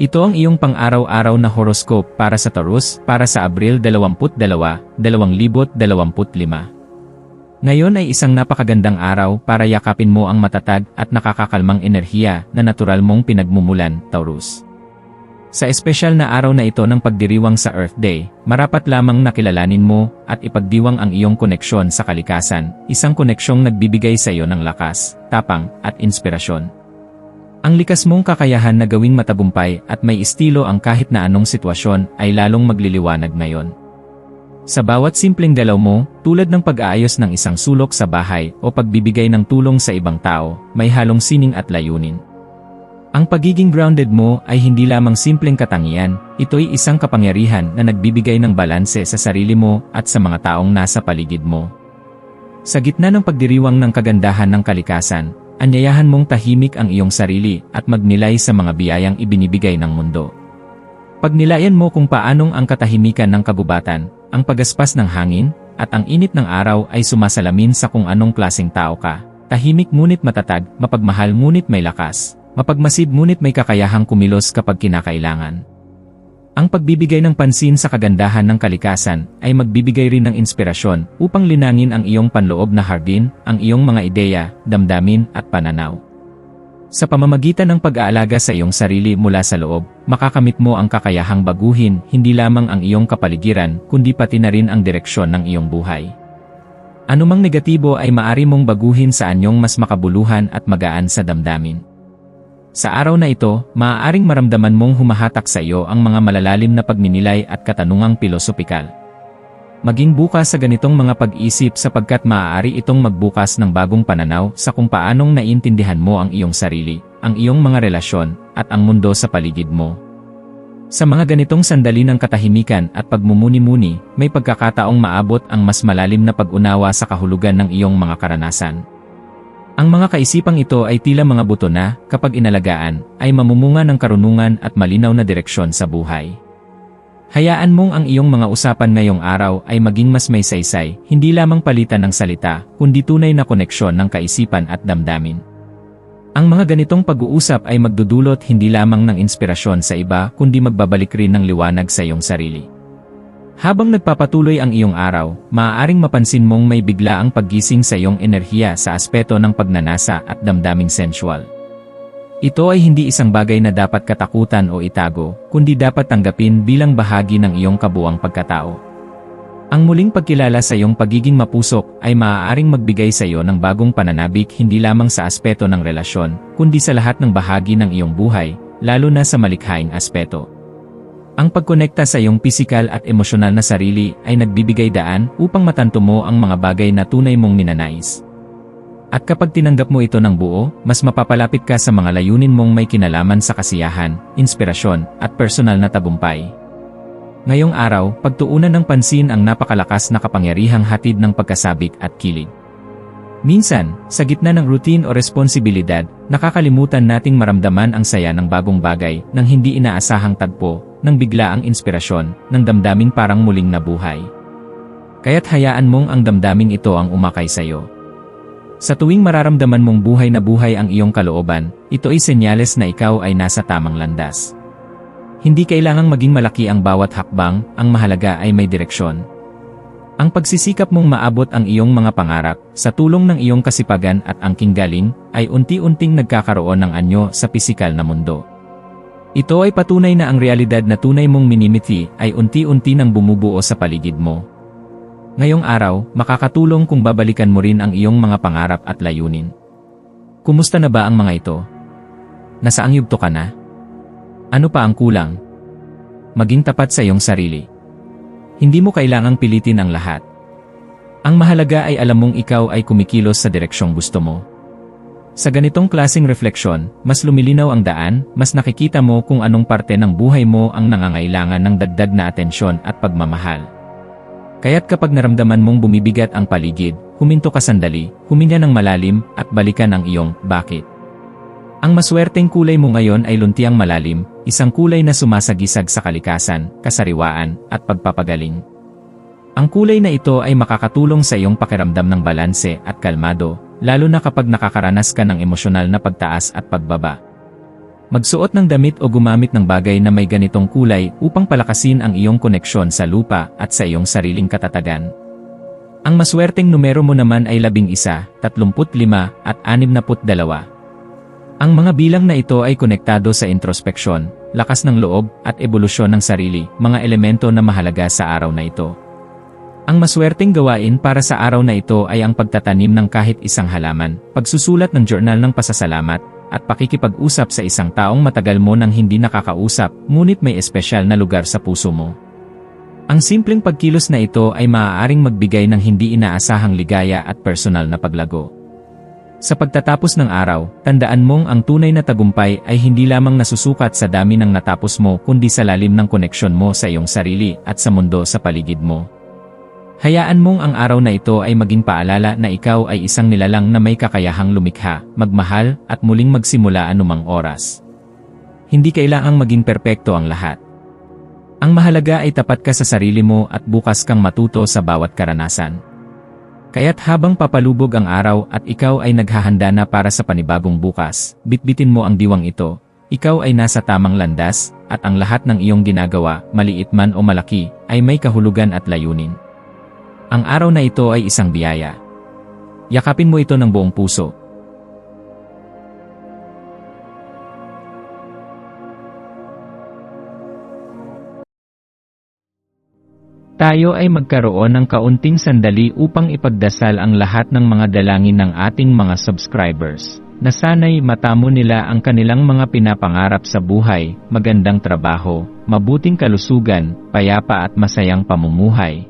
Ito ang iyong pang-araw-araw na horoscope para sa Taurus para sa Abril 22, 2025. Ngayon ay isang napakagandang araw para yakapin mo ang matatag at nakakakalmang enerhiya na natural mong pinagmumulan, Taurus. Sa espesyal na araw na ito ng pagdiriwang sa Earth Day, marapat lamang nakilalanin mo at ipagdiwang ang iyong koneksyon sa kalikasan, isang koneksyong nagbibigay sa iyo ng lakas, tapang, at inspirasyon. Ang likas mong kakayahan na gawing matagumpay at may estilo ang kahit na anong sitwasyon ay lalong magliliwanag ngayon. Sa bawat simpleng galaw mo, tulad ng pag-aayos ng isang sulok sa bahay o pagbibigay ng tulong sa ibang tao, may halong sining at layunin. Ang pagiging grounded mo ay hindi lamang simpleng katangian, ito'y isang kapangyarihan na nagbibigay ng balanse sa sarili mo at sa mga taong nasa paligid mo. Sa gitna ng pagdiriwang ng kagandahan ng kalikasan, anyayahan mong tahimik ang iyong sarili at magnilay sa mga biyayang ibinibigay ng mundo. Pagnilayan mo kung paanong ang katahimikan ng kabubatan, ang pagaspas ng hangin, at ang init ng araw ay sumasalamin sa kung anong klaseng tao ka. Tahimik ngunit matatag, mapagmahal ngunit may lakas, mapagmasid ngunit may kakayahang kumilos kapag kinakailangan. Ang pagbibigay ng pansin sa kagandahan ng kalikasan ay magbibigay rin ng inspirasyon upang linangin ang iyong panloob na hardin, ang iyong mga ideya, damdamin at pananaw. Sa pamamagitan ng pag-aalaga sa iyong sarili mula sa loob, makakamit mo ang kakayahang baguhin hindi lamang ang iyong kapaligiran kundi pati na rin ang direksyon ng iyong buhay. Anumang negatibo ay maari mong baguhin sa anyong mas makabuluhan at magaan sa damdamin. Sa araw na ito, maaaring maramdaman mong humahatak sa iyo ang mga malalalim na pagninilay at katanungang pilosopikal. Maging bukas sa ganitong mga pag-isip sapagkat maaari itong magbukas ng bagong pananaw sa kung paanong naiintindihan mo ang iyong sarili, ang iyong mga relasyon, at ang mundo sa paligid mo. Sa mga ganitong sandali ng katahimikan at pagmumuni-muni, may pagkakataong maabot ang mas malalim na pag-unawa sa kahulugan ng iyong mga karanasan. Ang mga kaisipang ito ay tila mga buto na, kapag inalagaan, ay mamumunga ng karunungan at malinaw na direksyon sa buhay. Hayaan mong ang iyong mga usapan ngayong araw ay maging mas may saysay, hindi lamang palitan ng salita, kundi tunay na koneksyon ng kaisipan at damdamin. Ang mga ganitong pag-uusap ay magdudulot hindi lamang ng inspirasyon sa iba kundi magbabalik rin ng liwanag sa iyong sarili. Habang nagpapatuloy ang iyong araw, maaaring mapansin mong may bigla ang paggising sa iyong enerhiya sa aspeto ng pagnanasa at damdaming sensual. Ito ay hindi isang bagay na dapat katakutan o itago, kundi dapat tanggapin bilang bahagi ng iyong kabuang pagkatao. Ang muling pagkilala sa iyong pagiging mapusok ay maaaring magbigay sa iyo ng bagong pananabik hindi lamang sa aspeto ng relasyon, kundi sa lahat ng bahagi ng iyong buhay, lalo na sa malikhaing aspeto. Ang pagkonekta sa iyong pisikal at emosyonal na sarili ay nagbibigay daan upang matanto mo ang mga bagay na tunay mong ninanais. At kapag tinanggap mo ito ng buo, mas mapapalapit ka sa mga layunin mong may kinalaman sa kasiyahan, inspirasyon, at personal na tagumpay. Ngayong araw, pagtuunan ng pansin ang napakalakas na kapangyarihang hatid ng pagkasabik at kilig. Minsan, sa gitna ng routine o responsibilidad, nakakalimutan nating maramdaman ang saya ng bagong bagay nang hindi inaasahang tagpo, nang bigla ang inspirasyon, ng damdaming parang muling nabuhay. Kaya't hayaan mong ang damdaming ito ang umakay sa iyo. Sa tuwing mararamdaman mong buhay na buhay ang iyong kalooban, ito ay senyales na ikaw ay nasa tamang landas. Hindi kailangang maging malaki ang bawat hakbang, ang mahalaga ay may direksyon, ang pagsisikap mong maabot ang iyong mga pangarap, sa tulong ng iyong kasipagan at angking galing, ay unti-unting nagkakaroon ng anyo sa pisikal na mundo. Ito ay patunay na ang realidad na tunay mong minimiti ay unti-unti nang bumubuo sa paligid mo. Ngayong araw, makakatulong kung babalikan mo rin ang iyong mga pangarap at layunin. Kumusta na ba ang mga ito? Nasaang yugto ka na? Ano pa ang kulang? Maging tapat sa iyong sarili. Hindi mo kailangang pilitin ang lahat. Ang mahalaga ay alam mong ikaw ay kumikilos sa direksyong gusto mo. Sa ganitong klasing refleksyon, mas lumilinaw ang daan, mas nakikita mo kung anong parte ng buhay mo ang nangangailangan ng dagdag na atensyon at pagmamahal. Kaya't kapag naramdaman mong bumibigat ang paligid, huminto ka sandali, huminga ng malalim, at balikan ang iyong bakit. Ang maswerteng kulay mo ngayon ay luntiang malalim, isang kulay na sumasagisag sa kalikasan, kasariwaan, at pagpapagaling. Ang kulay na ito ay makakatulong sa iyong pakiramdam ng balanse at kalmado, lalo na kapag nakakaranas ka ng emosyonal na pagtaas at pagbaba. Magsuot ng damit o gumamit ng bagay na may ganitong kulay upang palakasin ang iyong koneksyon sa lupa at sa iyong sariling katatagan. Ang maswerteng numero mo naman ay 11, 35 at 62. Ang mga bilang na ito ay konektado sa introspeksyon, lakas ng loob, at ebolusyon ng sarili, mga elemento na mahalaga sa araw na ito. Ang maswerteng gawain para sa araw na ito ay ang pagtatanim ng kahit isang halaman, pagsusulat ng journal ng pasasalamat, at pakikipag-usap sa isang taong matagal mo nang hindi nakakausap, ngunit may espesyal na lugar sa puso mo. Ang simpleng pagkilos na ito ay maaaring magbigay ng hindi inaasahang ligaya at personal na paglago. Sa pagtatapos ng araw, tandaan mong ang tunay na tagumpay ay hindi lamang nasusukat sa dami ng natapos mo kundi sa lalim ng koneksyon mo sa iyong sarili at sa mundo sa paligid mo. Hayaan mong ang araw na ito ay maging paalala na ikaw ay isang nilalang na may kakayahang lumikha, magmahal, at muling magsimula anumang oras. Hindi kailangang maging perpekto ang lahat. Ang mahalaga ay tapat ka sa sarili mo at bukas kang matuto sa bawat karanasan. Kaya't habang papalubog ang araw at ikaw ay naghahanda na para sa panibagong bukas, bitbitin mo ang diwang ito. Ikaw ay nasa tamang landas, at ang lahat ng iyong ginagawa, maliit man o malaki, ay may kahulugan at layunin. Ang araw na ito ay isang biyaya. Yakapin mo ito ng buong puso. Tayo ay magkaroon ng kaunting sandali upang ipagdasal ang lahat ng mga dalangin ng ating mga subscribers, na sana'y matamo nila ang kanilang mga pinapangarap sa buhay, magandang trabaho, mabuting kalusugan, payapa at masayang pamumuhay,